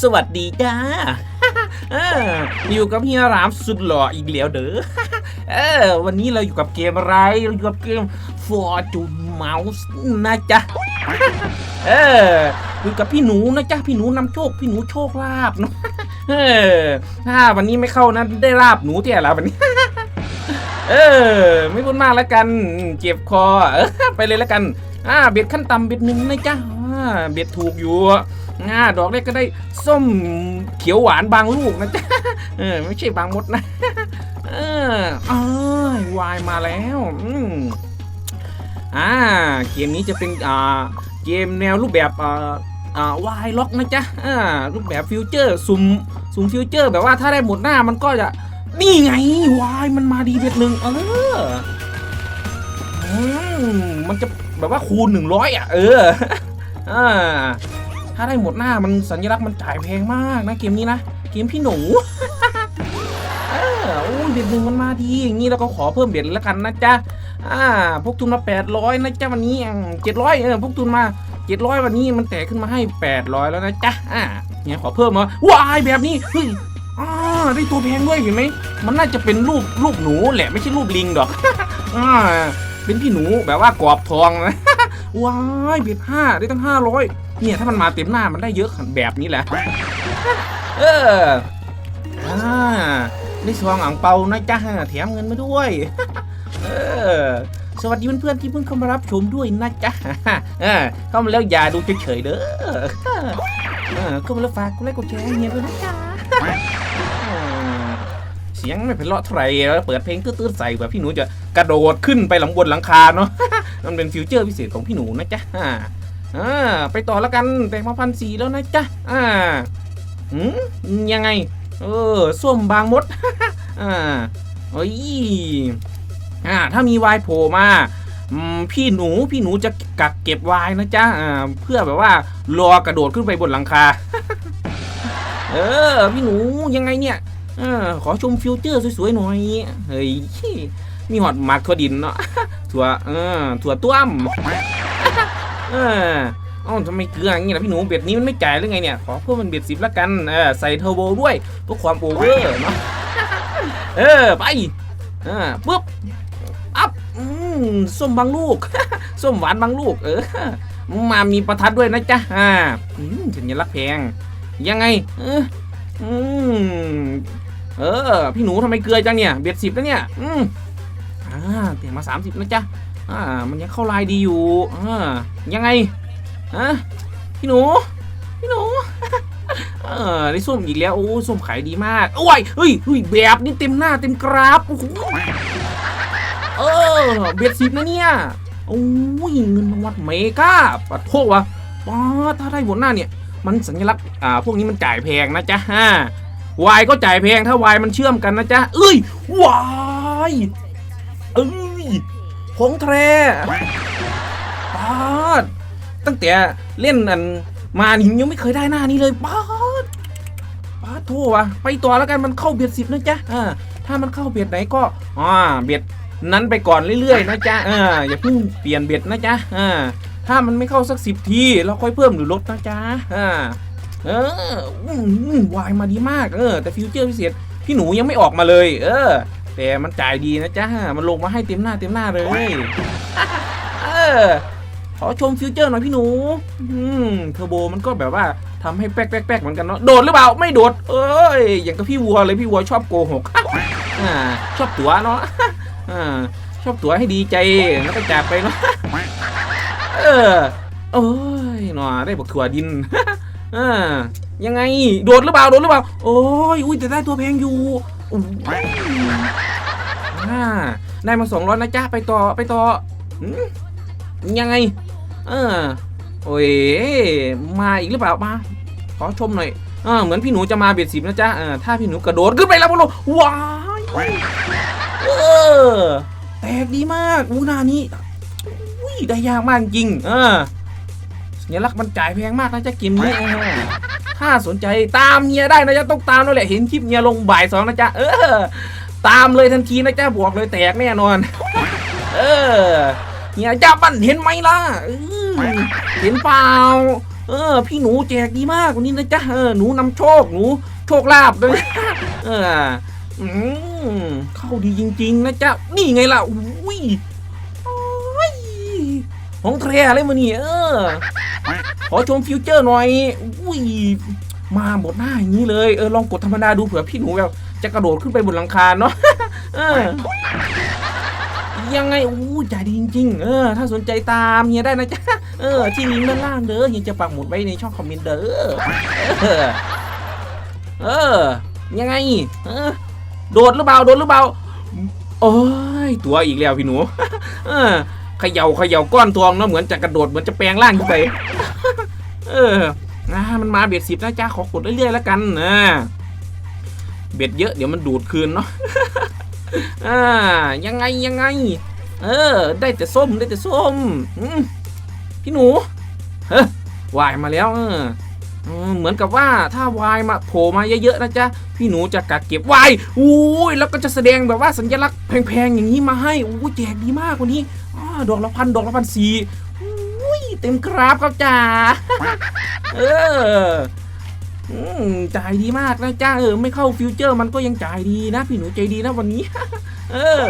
สวัสดีจ้าเอออยู่กับเฮียรามสุดหล่ออีกแล้วเด้อเออวันนี้เราอยู่กับเกมอะไรเราอยู่กับเกม Fortune Mouse นะจ๊ะเอออยู่กับพี่หนูนะจ๊ะพี่หนูนำโชคพี่หนูโชคลาภเนาะเออถ้าวันนี้ไม่เข้านะได้ลาบหนูที่อะไรวันนี้เออ ไม่พูดมากแล้วกันเจ็บคอออไปเลยแล้วกัน อ่าเบ็ดขั้นต่ำเบ็ดหนึ่งนะจ๊ะเบ็ดถูกอยู่ อ่าดอกแรกก็ได้ส้มเขียวหวานบางลูกนะจ๊ะเออไม่ใช่บางมดนะ เอออ้ายวายมาแล้วอืมอ่าเกมนี้จะเป็นอ่าเกมแนวรูปแบบอ่าอ่าวายล็อกนะจ๊ะอ่ารูปแบบฟิวเจอร์สุ่มสุ่มฟิวเจอร์แบบว่าถ้าได้หมดหน้ามันก็จะนี่ไงวายมันมาดีเบ็ดหนึ่งเออมันจะแบบว่าคูณหนึ่งร้อยอะ เอออ่า ถ้าได้หมดหน้ามันสัญลักษณ์มันจ่ายแพงมากนะเกมนี้นะ เกมพี่หนูเออโอ้ยเบ็ดหนึ่งมันมาดีอย่างนี้เราก็ขอเพิ่มเบ็ดแล้วกันนะจ๊ะอ่าพวกทุนมา800นะจ๊ะวันนี้เจ็ดร้อยเออพวกทุนมา700วันนี้มันแตกขึ้นมาให้800แล้วนะจ๊ะอ่าเนี่ยขอเพิ่มมาว้ายแบบนี้เฮ้ยอ่าได้ตัวแพงด้วยเห็นไหมมันน่าจะเป็นรูปรูปหนูแหละไม่ใช่รูปลิงดอกอ่าเป็นพี่หนูแบบว่ากรอบทองนะว้ายเบ็ดห้าได้ตั้งห้าร้อย เนี่ยถ้ามันมาเต็มหน้ามันได้เยอะแบบนี้แหละ เอออ่าได้ซองอ่างเปานะจ๊ะแถมเงินมาด้วย เออสวัสดีเพื่อนๆที่เพิ่งเข้ามารับชมด้วยนะจ๊ะเออเข้ามาแล้วอย่าดูเฉยๆเด้อเออเข้ามาแล้วฝากกดไลค์กดแชร์เฮียด้วยนะจ๊ะเออเสียงไม่เป็นเลาะเท่าไหร่แล้วเปิดเพลงตื้นๆใส่แบบพี่หนูจะกระโดดขึ้นไปหลังบนหลังคาเนาะมันเป็นฟิวเจอร์พิเศษของพี่หนูนะจ๊ะ อ่าไปต่อแล้วกันแต่งมาพันสี่แล้วนะจ๊ะอ่าหืมยังไง เออส้วมบางมดอ่าโอ้ยอ่าถ้ามีวายโผล่มาพี่หนูพี่หนูจะกักเก็บวายนะจ๊ะอ่าเพื่อแบบว่ารอกระโดดขึ้นไปบนหลังคา เออ พี่หนูยังไงเนี่ยอขอชมฟิวเจอร์สวยๆหน่อย เฮ้ย มีหอดมักถั่วดินเนาะถั่วเออถั่วต้วม เออเอ้าทำไมเกลืออย่างนี้ล่ะพี่หนูเบ็ดนี้มันไม่จ่ายหรือไงเนี่ย ขอเพิ่มเป็นเบ็ดสิบละกันเออใส่เทอร์โบด้วยเพื่อความโอเวอร์เนาะเออไปอ่าปุ๊บอัพอืมส้มบางลูก ส้มหวานบางลูก เออ มามีประทัดด้วยนะจ๊ะอ่าอืมสัญลักษณ์แพง ยังไง เอออืมเออ พี่หนูทำไมเกลือจังเนี่ย เบ็ดสิบแล้วเนี่ย อืมอ่าเปลี่ยนมาสามสิบนะจ๊ะ อ่า มันยังเข้าลายดีอยู่อ่ายังไงฮะพี่หนูพี่หนูเออได้ส้มอีกแล้วโอ้ส้มขายดีมากโอ้ยเฮ้ยเฮ้ยแบบนี้เต็มหน้าเต็มกราฟโอ้โหเออเบ็ดสิบนะเนี่ยโอ้ยเงินรางวัลเมกาปัดโทษวะป้าถ้าได้หมดหน้าเนี่ยมันสัญลักษณ์อ่าพวกนี้มันจ่ายแพงนะจ๊ะฮ่าวายก็จ่ายแพงถ้าวายมันเชื่อมกันนะจ๊ะเอ้ยวายเอ้ย ของแท้ป้าดตั้งแต่เล่นอันมานี่ยังไม่เคยได้หน้านี้เลยป้าดป้าดโทษวะไปต่อแล้วกันมันเข้าเบียดสิบนะจ๊ะอ่าถ้ามันเข้าเบียดไหนก็อ่าเบียดนั้นไปก่อนเรื่อยๆนะจ๊ะอ่าอย่าเพิ่งเปลี่ยนเบียดนะจ๊ะอ่าถ้ามันไม่เข้าสักสิบทีเราค่อยเพิ่มหรือลดนะจ๊ะอ่าเออวายมาดีมากเออแต่ฟิวเจอร์พิเศษพี่หนูยังไม่ออกมาเลย เออ แต่มันจ่ายดีนะจ๊ะมันลงมาให้เต็มหน้าเต็มหน้าเลย เออ ขอชมฟิวเจอร์หน่อยพี่หนู อืมเทอร์โบมันก็แบบว่าทำให้แป๊กแป๊กแป๊กเหมือนกันเนาะ โดดหรือเปล่า ไม่โดด เอ้ย อย่างกับพี่วัวเลยพี่วัวชอบโกหกอ่าชอบตัวเนาะอ่าชอบตัวให้ดีใจแล้วก็จากไปเนาะ เออเอ้ยหนอได้บอกถั่วดินอ่ายังไง โดดหรือเปล่า โดดหรือเปล่า โอ้ย อุ้ยแต่ได้ตัวแพงอยู่ อู้ยอ่าได้มาสองร้อยนะจ๊ะไปต่อไปต่อยังไง เออโอ้ยมาอีกหรือเปล่ามาขอชมหน่อยเออเหมือนพี่หนูจะมาเบียดสิบนะจ๊ะเออถ้าพี่หนูกระโดดขึ้นไปแล้วพวกเราว้ายเออแตกดีมากอู้นานี้อุ้ยได้ยากมากจริงเออสัญลักษณ์มันจ่ายแพงมากนะจ๊ะเกมนี้เออ ถ้าสนใจตามเฮียได้นะจ๊ะต้องตามแล้วแหละเห็นคลิปเฮียลงบ่ายสองนะจ๊ะเออ ตามเลยทันทีนะจ๊ะบอกเลยแตกแน่นอน เออเฮียจ้าบันเห็นไหมล่ะเห็นเปล่าเออ พี่หนูแจกดีมากวันนี้นะจ๊ะเออหนูนำโชคหนูโชคลาภเลยเออเข้าดีจริง ๆ นะจ๊ะนี่ไงล่ะอุ้ยอ้ยของแท้เลยมานี่เออ ขอชมฟิวเจอร์หน่อยอุ้ยมาหมดหน้าอย่างนี้เลยเออลองกดธรรมดาดูเผื่อพี่หนูแบบจะกระโดดขึ้นไปบนหลังคาเนาะยังไงอู้ใจดีจริง ๆ เออ ถ้าสนใจตามเฮียได้นะจ๊ะ เออ ที่ลิงก์ด้านล่างเด้อเฮียจะปักหมุดไว้ในช่องคอมเมนต์เด้อ เออเออยังไง เออ โดดหรือเปล่า โดดหรือเปล่า โอ้ย ตัวอีกแล้วพี่หนู เออเขย่าเขย่าก้อนทองเนาะเหมือนจะกระโดดเหมือนจะแปลงร่างขึ้นไป เออนะมันมาเบ็ดสิบนะจ๊ะขอกดเรื่อยๆแล้วกันนะเบ็ดเยอะเดี๋ยวมันดูดคืนเนาะอ่ายังไงยังไง เออ ได้แต่ส้มได้แต่ส้มพี่หนูเฮ้ยวายมาแล้วเออเหมือนกับว่าถ้าวายมาโผล่มาเยอะๆนะจ๊ะพี่หนูจะกักเก็บวายอุ้ยแล้วก็จะแสดงแบบว่าสัญลักษณ์แพงๆอย่างนี้มาให้อู้แจกดีมากกว่านี้ดอกละพันดอกละพันสี่ เต็มกราฟครับจ้าเออจ่ายดีมากนะจ้าเออไม่เข้าฟิวเจอร์มันก็ยังจ่ายดีนะ พี่หนูใจดีนะวันนี้ เออ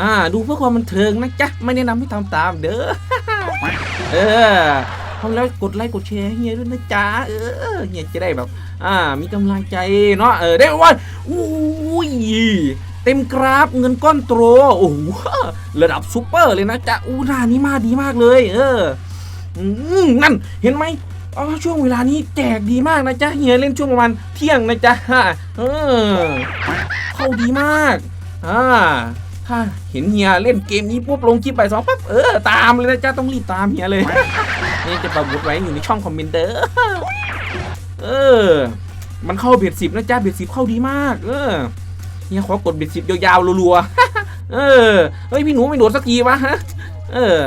อ่า ดูเพื่อความบันเทิงนะจ๊ะไม่แนะนำให้ทำตามเด้อเออทำแล้วกดไลค์กดแชร์เฮียด้วยนะจ๊ะเออเฮียจะได้แบบ อ่า มีกำลังใจเนาะเออได้ว่าอุ้ย เต็มกราฟเงินก้อนโตรโอ้โหระดับซูเปอร์เลยนะจ๊ะอู้หน้านี้มาดีมากเลย เอออืมนั่นเห็นไหมอ๋อช่วงเวลานี้แจกดีมากนะจ๊ะเฮียเล่นช่วงประมาณเที่ยงนะจ๊ะฮะเออเข้าดีมากอ่าถ้าเห็นเฮียเล่นเกมนี้ปุ๊บลงคลิปไปสองปั๊บเออตามเลยนะจ๊ะต้องรีบตามเฮียเลยนี่จะประบุไว้อยู่ในช่องคอมเมนต์เด้อเออ มันเข้าเบียดสิบนะจ๊ะเบียดสิบเข้าดีมาก เออ เฮียขอกดบียดสิบยาวๆรัวๆเออเฮ้ยพี่หนูไม่โดดสักทีวะฮะเออ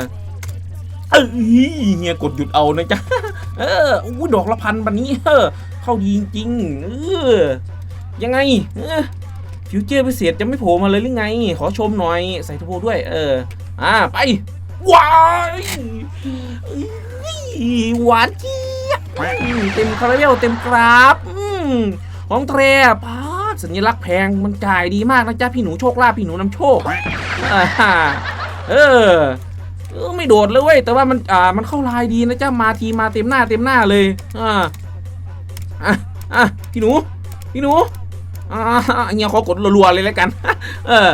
เออเฮียกดหยุดเอานะจ๊ะเอออู้ดอกละพันวันนี้เออเข้าดีจริงๆเออยังไงเออฟิวเจอร์พิเศษจะไม่โผล่มาเลยหรือไง ขอชมหน่อยใส่ทูโบด้วย เออ อ่าไปว้ายหวานเจี๊ยบเต็มคาราเบลเต็มกราฟของแทรปา สัญลักษณ์แพงมันจ่ายดีมากนะจ๊ะพี่หนูโชคลาภพี่หนูนำโชคอ่าเออเออไม่โดดเลยเว้ยแต่ว่ามันอ่ามันเข้าลายดีนะจ้ามาทีมาเต็มหน้าเต็มหน้าเลยอ่าอะอะพี่หนูพี่หนูอ่าเงี้ยขอกดรัวๆเลยแล้วกัน เออ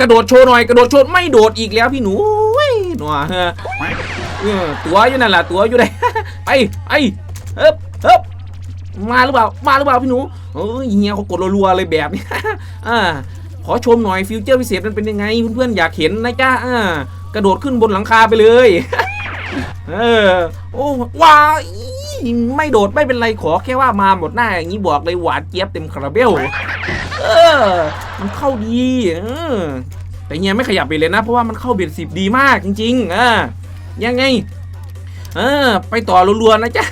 กระโดดโชว์หน่อยกระโดดโชว์ไม่โดดอีกแล้วพี่หนูเว้ยหนัวเออเอตัวอยู่นั่นแหละตัวอยู่ไหนไปไปเฮ้บเฮ้บ มาหรือเปล่า มาหรือเปล่าพี่หนูเออเงี้ยเขากดรัวๆเลยแบบนี้อ่าขอชมหน่อยฟิวเจอร์พิเศษมันเป็นยังไงเพื่อนๆอยากเห็นนะจ้าอ่ากระโดดขึ้นบนหลังคาไปเลย เออ โอ้ว้าไม่โดดไม่เป็นไรขอแค่ว่ามาหมดหน้าอย่างนี้บอกเลยหวานเจี๊ยบเต็มคาราเบล เออ มันเข้าดีเออแต่เฮียไม่ขยับไปเลยนะ เพราะว่ามันเข้าเบียดสิบดีมากจริง ๆ อ่ายังไง เออ ไปต่อรัวๆนะจ๊ะ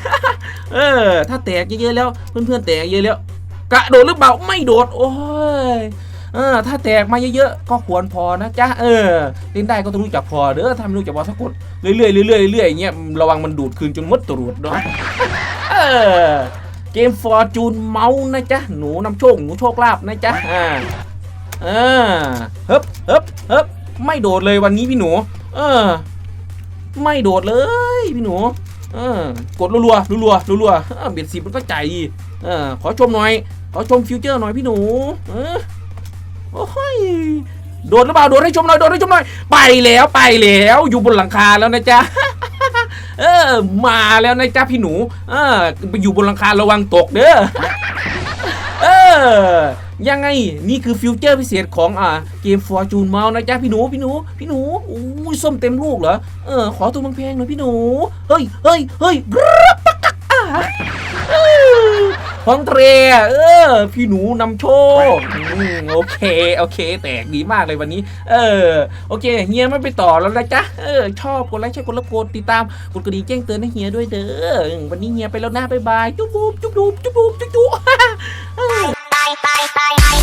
เออ ถ้าแตกเยอะๆแล้ว เพื่อนๆแตกเยอะแล้ว กระโดดหรือเปล่าไม่โดด โอ้ยเออ ถ้าแตกมาเยอะๆก็ควรพอนะจ๊ะเออเล่นได้ก็ต้องรู้จักพอเด้อถ้าไม่รู้จักพอสักกดเรื่อยๆเรื่อยๆเรื่อยๆอย่างเงี้ยระวังมันดูดคืนจนมดตรูดเนาะเออเกมฟอร์จูนเมาส์นะจ๊ะหนูนำโชคหนูโชคลาภนะจ๊ะอ่าเออเฮ้บฮ้บฮ้บไม่โดดเลยวันนี้พี่หนู เออ ไม่โดดเลยพี่หนูเออกดรัวๆรัวๆรัวๆเออเบียดสีมันก็ใจดีเออขอชมหน่อย ขอชมฟิวเจอร์หน่อยพี่หนูเออโอ้ยโดดหรือเปล่าโดดให้ชมหน่อยโดดให้ชมหน่อยไปแล้วไปแล้วอยู่บนหลังคาแล้วนะจ๊ะเออมาแล้วนะจ๊ะพี่หนู เออไปอยู่บนหลังคาระวังตกเด้อเออ ยังไงนี่คือฟิวเจอร์พิเศษของอ่าเกมฟอร์จูนเมานะจ๊ะพี่หนูพี่หนูพี่หนูอู้ยส้มเต็มลูกเหรอเออขอตัวแพงๆหน่อยพี่หนูเฮ้ยเฮ้ยเฮ้ยกรึ๊บปักกักอะเองเทรเออ พี่หนูนำโชคโอเค โอเค แตกดีมากเลยวันนี้ เออ โอเค เฮียไม่ไปต่อแล้วนะจ๊ะ เออ ชอบกดไลค์ใช่กดรับกดติดตาม กดกระดิ่งแจ้งเตือนให้เฮียด้วยเด้อ วันนี้เฮียไปแล้วนะบ๊ายบาย จุ๊บจุ๊บจุ๊บจุ๊บจุ๊บจุ๊บจุ๊บ Bye.